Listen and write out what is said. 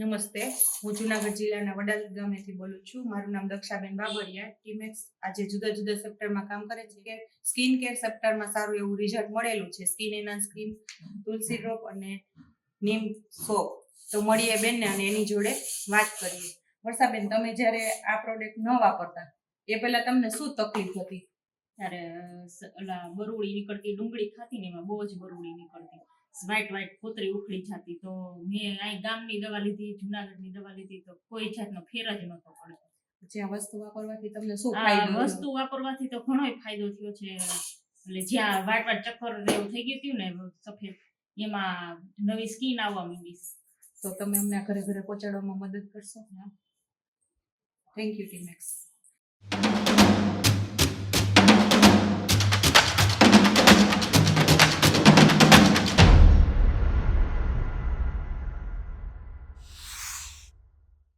નમસ્તે, હું જુનાગઢ જિલ્લાના વડાલ ગામેથી બોલું છું. મારું નામ દક્ષાબેન બાબરિયા. ટીમેક્સ આજે જુદા જુદા સેક્ટરમાં કામ કરે છે કે સ્કિન કેર સેક્ટરમાં સારું એવું રિઝલ્ટ મળેલું છે. સ્કિન એના ક્રીમ તુલસી ડ્રોપ અને નીમ સોપ. તો મળીએ બેનને અને એની જોડે વાત કરીએ. વર્ષાબેન, તમે જ્યારે આ પ્રોડક્ટ ન વાપરતા, એ પહેલા તમને શું તકલીફ હતી? ત્યારે ઓલા બરુડી નીકળતી, ડુંગળી ખાતી ને એમાં બહુ જ બરુડી નીકળતી. વ્હાઈટ વ્હાઈટ ખોતરી ઉખડી જતી. તો મેં અહીં ગામની દવા લીધી જુનાગઢની દવા લીધી. તો કોઈ જાતનો ફેર જ નતો પડતો. જ્યાં વસ્તુ વાપરવાથી તમને શું ફાયદો વસ્તુ વાપરવાથી તો ઘણો ફાયદો થયો છે. એટલે જ્યાં વાટ વાટ ચક્કર એવું થઈ ગયું હતું ને સફેદ એમાં નવી સ્કીન આવવા માંડી. તો તમે અમને ઘરે ઘરે પહોંચાડવામાં મદદ કરશો? Thank you Timex